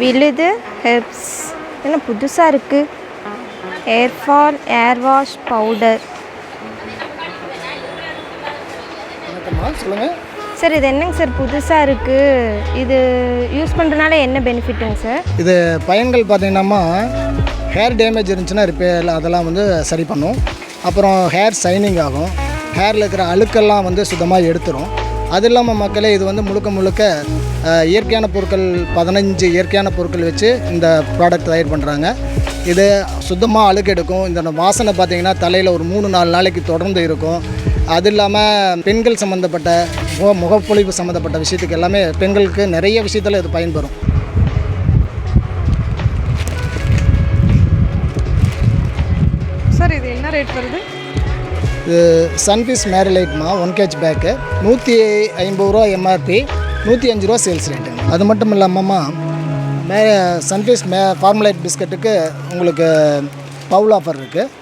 விழுது ஹெர்ப்ஸ். என்ன புதுசாக இருக்குது ஏர்ஃபால் ஏர் வாஷ் பவுடர் சார் இது என்னங்க சார் புதுசாக இருக்குது இது யூஸ் பண்ணுறதுனால என்ன பெனிஃபிட்டுங்க சார்? இது பயன்கள் பார்த்தீங்கன்னா ஹேர் டேமேஜ் இருந்துச்சுன்னா ரிப்பேர் அதெல்லாம் வந்து சரி பண்ணும். அப்புறம் ஹேர் ஷைனிங் ஆகும். ஹேரில் இருக்கிற அழுக்கெல்லாம் வந்து சுத்தமாக எடுத்துரும். அது இல்லாமல் மக்களே இது வந்து முழுக்க முழுக்க இயற்கையான பொருட்கள் பதினஞ்சு இயற்கையான பொருட்கள் வச்சு இந்த ப்ராடக்ட் தயார் பண்ணுறாங்க இது சுத்தமாக அழுக்கு எடுக்கும். இந்த வாசனை பார்த்தீங்கன்னா தலையில் ஒரு மூணு நாலு நாளைக்கு தொடர்ந்து இருக்கும். அது இல்லாமல் பெண்கள் சம்மந்தப்பட்ட முக முகப்பொழிவு சம்மந்தப்பட்ட விஷயத்துக்கு எல்லாமே பெண்களுக்கு நிறைய விஷயத்தில் இது பயன்பெறும். சார் இது என்ன ரேட் வருது? இது சன்ஃபீஸ் மேரிலைட்மா ஒன் கேஜ் பேக்கு நூற்றி ஐம்பது ரூபா எம்ஆர்பி நூற்றி அஞ்சு ரூபா சேல்ஸ் ரேட்டுங்க அது மட்டும் இல்லாமம்மா மே சன்ஃபீஸ் மே ஃபார்முலைட் பிஸ்கட்டுக்கு உங்களுக்கு பவுல் ஆஃபர் இருக்குது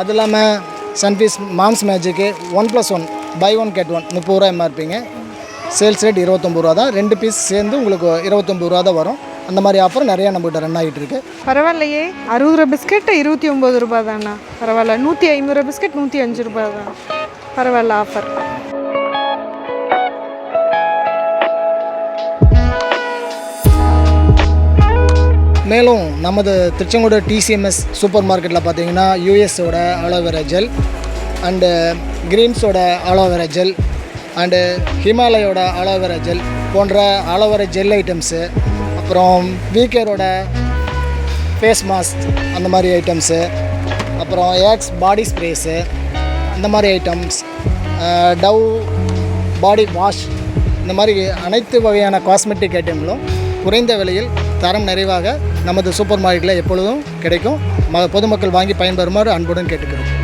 அது இல்லாமல் Sunfeast Mom's magic one plus one buy one get one முப்பது ரூபா எம்ஆர்பிங்க சேல்ஸ் ரேட் இருபத்தொம்பது ரூபா தான். ரெண்டு பீஸ் சேர்ந்து உங்களுக்கு இருபத்தொம்பது ரூபா தான் வரும். அந்த மாதிரி ஆஃபர் நிறையா நம்மகிட்ட ரன் ஆகிட்டு இருக்கு. பரவாயில்லையே. அறுபது ரூபா பிஸ்கெட் இருபத்தி ஒம்பது ரூபா தானா? பரவாயில்ல. நூற்றி ஐம்பது ரூபா பிஸ்கட் நூற்றி அஞ்சு ரூபா தான். பரவாயில்ல ஆஃபர் மேலும் நமது திருச்செங்கோடு டிசிஎம்எஸ் சூப்பர் மார்க்கெட்டில் பார்த்தீங்கன்னா யூஎஸோட அலோவேரா ஜெல் அண்டு கிரீன்ஸோட அலோவேரா ஜெல் அண்டு ஹிமாலயோட அலோவேரா ஜெல் போன்ற அலோவேரா ஜெல் ஐட்டம்ஸு அப்புறம் வீக்கரோட ஃபேஸ் மாஸ்க் அந்த மாதிரி ஐட்டம்ஸு அப்புறம் ஏக்ஸ் பாடி ஸ்ப்ரேஸு இந்த மாதிரி ஐட்டம்ஸ் டவ் பாடி வாஷ் இந்த மாதிரி அனைத்து வகையான காஸ்மெட்டிக் ஐட்டங்களும் குறைந்த விலையில் தரம் நிறைவாக நமது சூப்பர் மார்க்கெட்டில் எப்பொழுதும் கிடைக்கும். ம பொதுமக்கள் வாங்கி பயன்பெறுமாறு அன்புடன் கேட்டுக்கிறோம்.